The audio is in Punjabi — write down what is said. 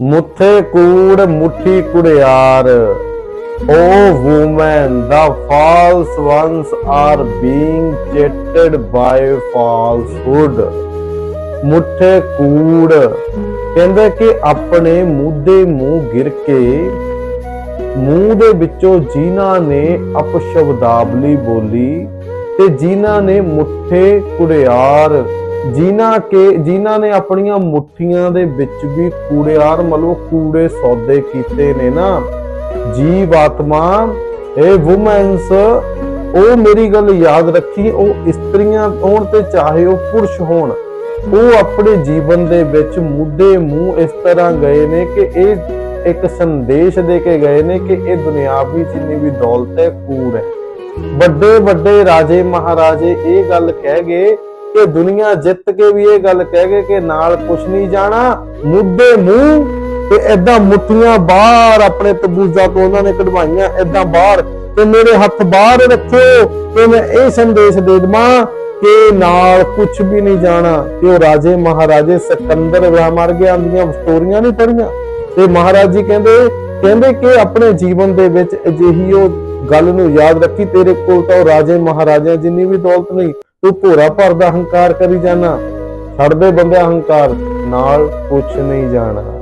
ਮੁੱਠੇ ਕੂੜ ਮੁੱਠੀ ਕੁੜਿਆਰ O woman, the false ones are being cheated by falsehood. ਮੁੱਠੇ ਕੂੜ ਕਹਿੰਦੇ ਕਿ ਆਪਣੇ ਮੂਧੇ ਮੂੰਹ ਗਿਰ ਕੇ ਮੂੰਹ ਦੇ ਵਿੱਚੋਂ ਜਿਨ੍ਹਾਂ ਨੇ ਅਪਸ਼ਬਦਾਵਲੀ ਬੋਲੀ ਤੇ ਜਿਨ੍ਹਾਂ ਨੇ ਮੁੱਠੇ ਕੁੜਿਆਰ ਜਿਨ੍ਹਾਂ ਕੇ ਜਿਨ੍ਹਾਂ ਨੇ ਆਪਣੀਆਂ ਮੁੱਠੀਆਂ ਦੇ ਵਿੱਚ ਵੀ ਕੂੜਿਆਰ ਮਤਲਬ ਕੂੜੇ ਸੌਦੇ ਕੀਤੇ ਨੇ ਨਾ, ਜੀਵ ਆਤਮਾ ਇਹ ਵੂਮਨਸ ਉਹ ਮੇਰੀ ਗੱਲ ਯਾਦ ਰੱਖੀ, ਉਹ ਇਸਤਰੀਆਂ ਹੋਣ ਤੇ ਚਾਹੇ ਉਹ ਪੁਰਸ਼ ਹੋਣ, ਉਹ ਆਪਣੇ ਜੀਵਨ ਦੇ ਵਿੱਚ ਮੁੱਦੇ ਮੂੰਹ ਇਸ ਤਰ੍ਹਾਂ ਗਏ ਨੇ ਕਿ ਇਹ ਇੱਕ ਸੰਦੇਸ਼ ਦੇ ਕੇ ਗਏ ਨੇ ਕਿ ਇਹ ਦੁਨਿਆਵੀ ਜਿੰਨੀ ਵੀ ਦੌਲਤ ਹੈ, ਕੂੜ ਹੈ। ਵੱਡੇ ਵੱਡੇ ਰਾਜੇ ਮਹਾਰਾਜੇ ਇਹ ਗੱਲ ਕਹਿ ਗਏ ਕਿ ਦੁਨੀਆ ਜਿੱਤ ਕੇ ਵੀ ਇਹ ਗੱਲ ਕਹਿ ਗਏ ਕਿ ਨਾਲ ਕੁਛ ਨਹੀਂ ਜਾਣਾ, ਮੁੱਦੇ ਮੂੰਹ ਤੇ ਐਦਾਂ ਮੁੱਠੀਆਂ ਬਾਹਰ ਆਪਣੇ ਤਬੂਜ਼ਾ ਤੋਂ ਉਹਨਾਂ ਨੇ ਕਢਵਾਈਆਂ ਐਦਾਂ ਬਾਹਰ ਤੇ ਮੇਰੇ ਹੱਥ ਬਾਹਰ ਰੱਖੋ ਤੇ ਮੈਂ ਇਹ ਸੰਦੇਸ਼ ਦੇ ਦਵਾਂ ਕਿ ਨਾਲ ਕੁਛ ਵੀ ਨਹੀਂ ਜਾਣਾ। ਤੇ ਉਹ ਰਾਜੇ ਮਹਾਰਾਜੇ ਸਿਕੰਦਰ ਵਿਆਹ ਮਰ ਗਿਆ ਦੀਆਂ ਸਟੋਰੀਆਂ ਨਹੀਂ ਪੜੀਆਂ ਤੇ ਮਹਾਰਾਜ ਜੀ ਕਹਿੰਦੇ ਕਹਿੰਦੇ ਕਿ ਆਪਣੇ ਜੀਵਨ ਦੇ ਵਿੱਚ ਅਜਿਹੀ ਉਹ ਗੱਲ ਨੂੰ ਯਾਦ ਰੱਖੀ, ਤੇਰੇ ਕੋਲ ਤਾਂ ਉਹ ਰਾਜੇ ਮਹਾਰਾਜਿਆਂ ਜਿੰਨੀ ਵੀ ਦੌਲਤ ਨਹੀਂ ਤੂੰ ਭੋਰਾ ਭਰਦਾ ਹੰਕਾਰ ਕਰੀ ਜਾਣਾ ਛੱਡ ਦੇ ਬੰਦੇ ਹੰਕਾਰ ਨਾਲ ਕੁਛ ਨਹੀਂ ਜਾਣਾ।